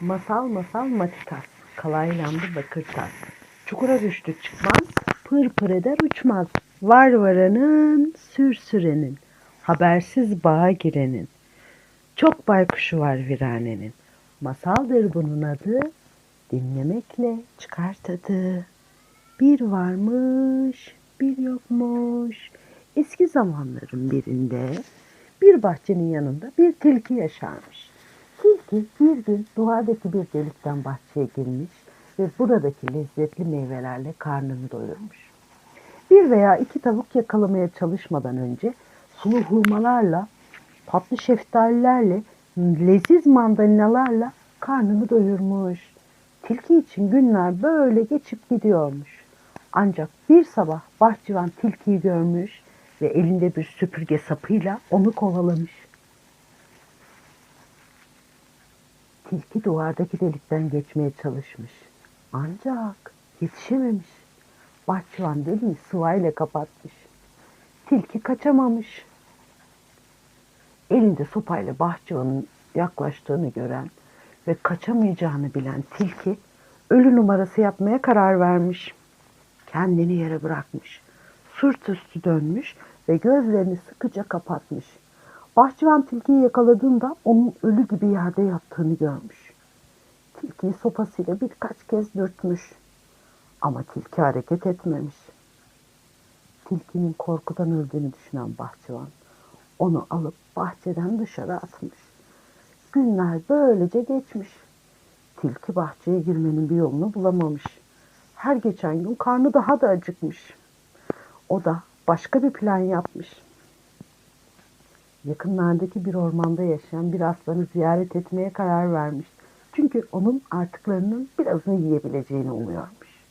Masal masal matitas, kalaylandı bakır. Çukura düştü çıkmaz, pır pır eder uçmaz. Var varanın, sür sürenin, habersiz bağa girenin. Çok baykuşu var viranenin. Masaldır bunun adı, dinlemekle çıkar tadı. Bir varmış, bir yokmuş. Eski zamanların birinde bir bahçenin yanında bir tilki yaşarmış. Tilki bir gün duvardaki bir delikten bahçeye girmiş ve buradaki lezzetli meyvelerle karnını doyurmuş. Bir veya iki tavuk yakalamaya çalışmadan önce sulu hurmalarla, tatlı şeftalilerle, leziz mandalinalarla karnını doyurmuş. Tilki için günler böyle geçip gidiyormuş. Ancak bir sabah bahçıvan tilkiyi görmüş ve elinde bir süpürge sapıyla onu kovalamış. Tilki duvardaki delikten geçmeye çalışmış. Ancak yetişememiş. Bahçıvan deliği sıvayla kapatmış. Tilki kaçamamış. Elinde sopayla bahçıvanın yaklaştığını gören ve kaçamayacağını bilen tilki ölü numarası yapmaya karar vermiş. Kendini yere bırakmış. Sırt üstü dönmüş ve gözlerini sıkıca kapatmış. Bahçıvan tilkiyi yakaladığında onun ölü gibi yerde yattığını görmüş. Tilkiyi sopasıyla birkaç kez dürtmüş. Ama tilki hareket etmemiş. Tilkinin korkudan öldüğünü düşünen bahçıvan onu alıp bahçeden dışarı atmış. Günler böylece geçmiş. Tilki bahçeye girmenin bir yolunu bulamamış. Her geçen gün karnı daha da acıkmış. O da başka bir plan yapmış. Yakınlardaki bir ormanda yaşayan bir aslanı ziyaret etmeye karar vermiş. Çünkü onun artıklarının birazını yiyebileceğini umuyormuş.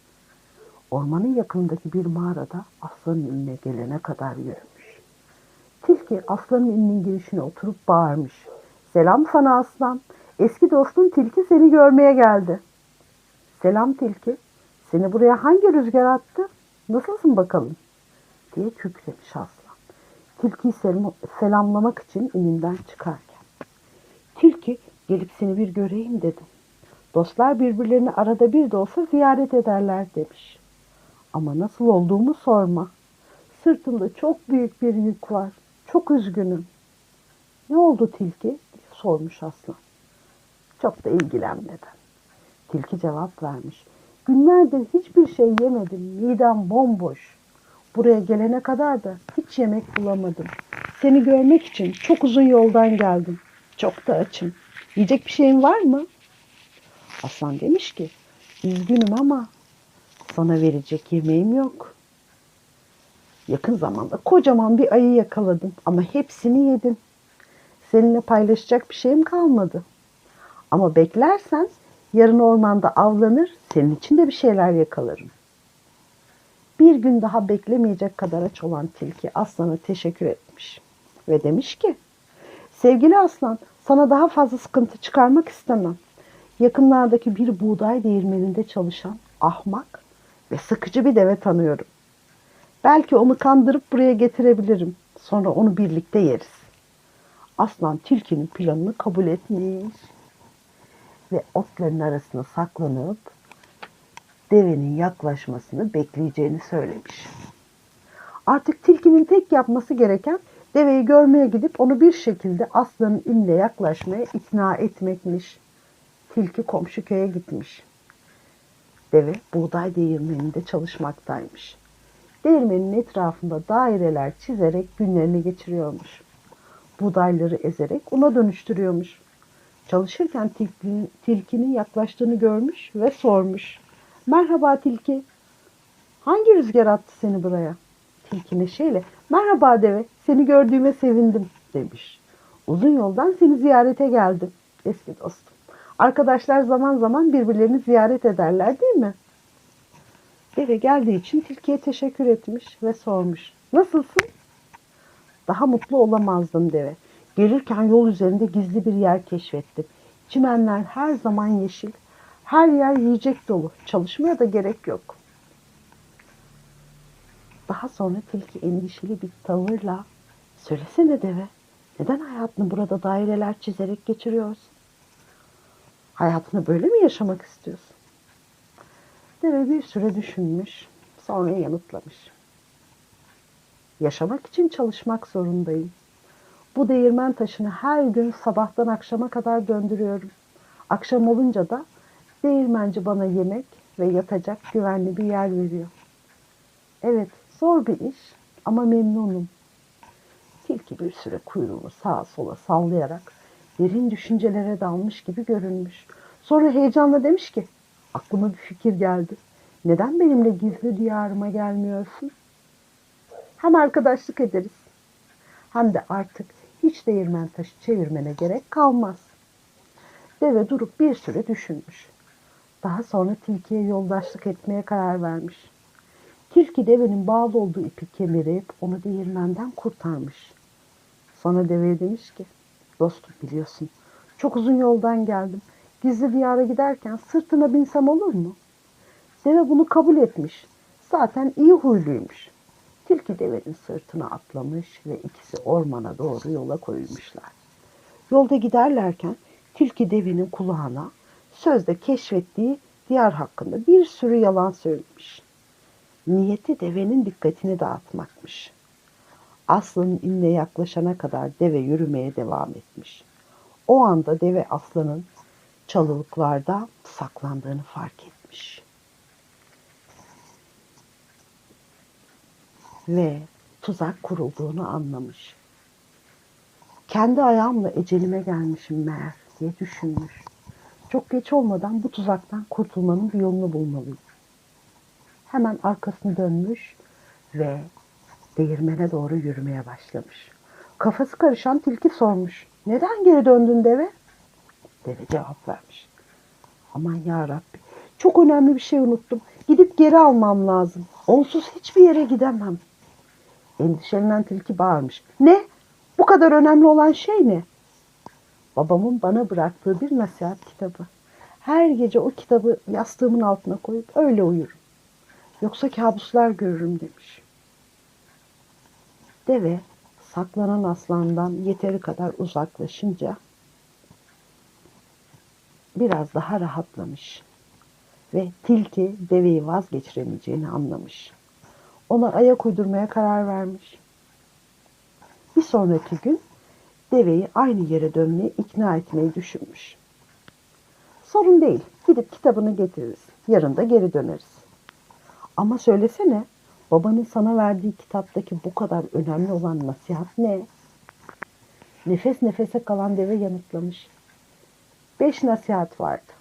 Ormanın yakınındaki bir mağarada aslanın önüne gelene kadar yürümüş. Tilki aslanın önünün girişine oturup bağırmış. Selam sana aslan. Eski dostun tilki seni görmeye geldi. Selam tilki. Seni buraya hangi rüzgar attı? Nasılsın bakalım? diye kükremiş aslan. Tilkiyi sel- selamlamak için ininden çıkarken. Tilki gelip seni bir göreyim dedim. Dostlar birbirlerini arada bir de olsa ziyaret ederler demiş. Ama nasıl olduğumu sorma. Sırtımda çok büyük bir yük var. Çok üzgünüm. Ne oldu tilki? diye sormuş aslan. Çok da ilgilenmeden. Tilki cevap vermiş. Günlerdir hiçbir şey yemedim. Midem bomboş. Buraya gelene kadar da hiç yemek bulamadım. Seni görmek için çok uzun yoldan geldim. Çok da açım. Yiyecek bir şeyin var mı? Aslan demiş ki, üzgünüm ama sana verecek yemeğim yok. Yakın zamanda kocaman bir ayı yakaladım ama hepsini yedim. Seninle paylaşacak bir şeyim kalmadı. Ama beklersen yarın ormanda avlanır, senin için de bir şeyler yakalarım. Bir gün daha beklemeyecek kadar aç olan tilki aslana teşekkür etmiş ve demiş ki Sevgili aslan sana daha fazla sıkıntı çıkarmak istemem. Yakınlardaki bir buğday değirmeninde çalışan ahmak ve sıkıcı bir deve tanıyorum. Belki onu kandırıp buraya getirebilirim. Sonra onu birlikte yeriz. Aslan tilkinin planını kabul etmiş ve otların arasına saklanıp devenin yaklaşmasını bekleyeceğini söylemiş. Artık tilkinin tek yapması gereken deveyi görmeye gidip onu bir şekilde aslanın inine yaklaşmaya ikna etmekmiş. Tilki komşu köye gitmiş. Deve buğday değirmeninde çalışmaktaymış. Değirmenin etrafında daireler çizerek günlerini geçiriyormuş. Buğdayları ezerek una dönüştürüyormuş. Çalışırken tilkinin, tilkinin yaklaştığını görmüş ve sormuş. Merhaba tilki. Hangi rüzgar attı seni buraya? Tilki neşeyle merhaba deve seni gördüğüme sevindim demiş. Uzun yoldan seni ziyarete geldim eski dostum. Arkadaşlar zaman zaman birbirlerini ziyaret ederler değil mi? Deve geldiği için tilkiye teşekkür etmiş ve sormuş. Nasılsın? Daha mutlu olamazdım deve. Gelirken yol üzerinde gizli bir yer keşfettim. Çimenler her zaman yeşil. Her yer yiyecek dolu. Çalışmaya da gerek yok. Daha sonra tilki endişeli bir tavırla Söylesene deve, neden hayatını burada daireler çizerek geçiriyorsun? Hayatını böyle mi yaşamak istiyorsun? Deve bir süre düşünmüş, sonra yanıtlamış. Yaşamak için çalışmak zorundayım. Bu değirmen taşını her gün sabahtan akşama kadar döndürüyorum. Akşam olunca da değirmenci bana yemek ve yatacak güvenli bir yer veriyor. Evet, zor bir iş ama memnunum. Tilki bir süre kuyruğunu sağa sola sallayarak derin düşüncelere dalmış gibi görünmüş. Sonra heyecanla demiş ki, aklıma bir fikir geldi. Neden benimle gizli diyarıma gelmiyorsun? Hem arkadaşlık ederiz. Hem de artık hiç değirmen taşı çevirmene gerek kalmaz. Deve durup bir süre düşünmüş. Daha sonra tilkiye yoldaşlık etmeye karar vermiş. Tilki devenin bağlı olduğu ipi kemirip onu değirmenden kurtarmış. Sonra deveye demiş ki, dostum biliyorsun çok uzun yoldan geldim. Gizli diyara giderken sırtına binsem olur mu? Deve bunu kabul etmiş. Zaten iyi huyluymuş. Tilki devenin sırtına atlamış ve ikisi ormana doğru yola koyulmuşlar. Yolda giderlerken tilki devenin kulağına sözde keşfettiği diyar hakkında bir sürü yalan söylemiş. Niyeti devenin dikkatini dağıtmakmış. Aslanın inine yaklaşana kadar deve yürümeye devam etmiş. O anda deve aslanın çalılıklarda saklandığını fark etmiş. Ve tuzak kurulduğunu anlamış. Kendi ayağımla ecelime gelmişim meğer diye düşünmüş. Çok geç olmadan bu tuzaktan kurtulmanın bir yolunu bulmalıyım. Hemen arkasını dönmüş ve değirmene doğru yürümeye başlamış. Kafası karışan tilki sormuş. Neden geri döndün deve? Deve cevap vermiş. Aman ya Rabbi, çok önemli bir şey unuttum. Gidip geri almam lazım. Onsuz hiçbir yere gidemem. Endişelenen tilki bağırmış. Ne? Bu kadar önemli olan şey ne? Babamın bana bıraktığı bir nasihat kitabı. Her gece o kitabı yastığımın altına koyup öyle uyurum. Yoksa kabuslar görürüm demiş. Deve saklanan aslandan yeteri kadar uzaklaşınca biraz daha rahatlamış ve tilki deveyi vazgeçiremeyeceğini anlamış. Ona ayak uydurmaya karar vermiş. Bir sonraki gün deveyi aynı yere dönmeye ikna etmeyi düşünmüş. Sorun değil, gidip kitabını getiririz. Yarın da geri döneriz. Ama söylesene, babanın sana verdiği kitaptaki bu kadar önemli olan nasihat ne? Nefes nefese kalan deve yanıtlamış. Beş nasihat vardı.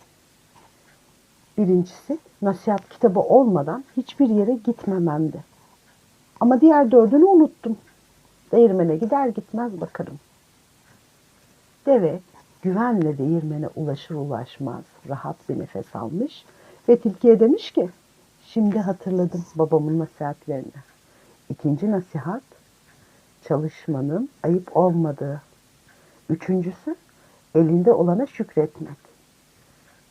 Birincisi, nasihat kitabı olmadan hiçbir yere gitmememdi. Ama diğer dördünü unuttum. Değirmene gider gitmez bakarım. Deve güvenle değirmene ulaşır ulaşmaz rahat bir nefes almış ve tilkiye demiş ki şimdi hatırladım babamın nasihatlerini. İkinci nasihat çalışmanın ayıp olmadığı. Üçüncüsü elinde olana şükretmek.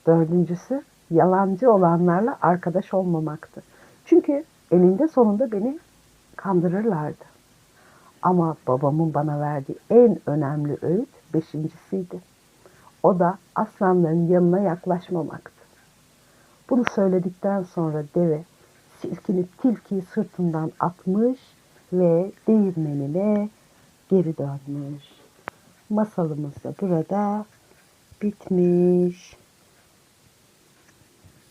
Dördüncüsü yalancı olanlarla arkadaş olmamaktı. Çünkü eninde sonunda beni kandırırlardı. Ama babamın bana verdiği en önemli öğüt beşincisiydi. O da aslanların yanına yaklaşmamaktı. Bunu söyledikten sonra deve silkinip tilkiyi sırtından atmış ve değirmenine geri dönmüş. Masalımız da burada bitmiş.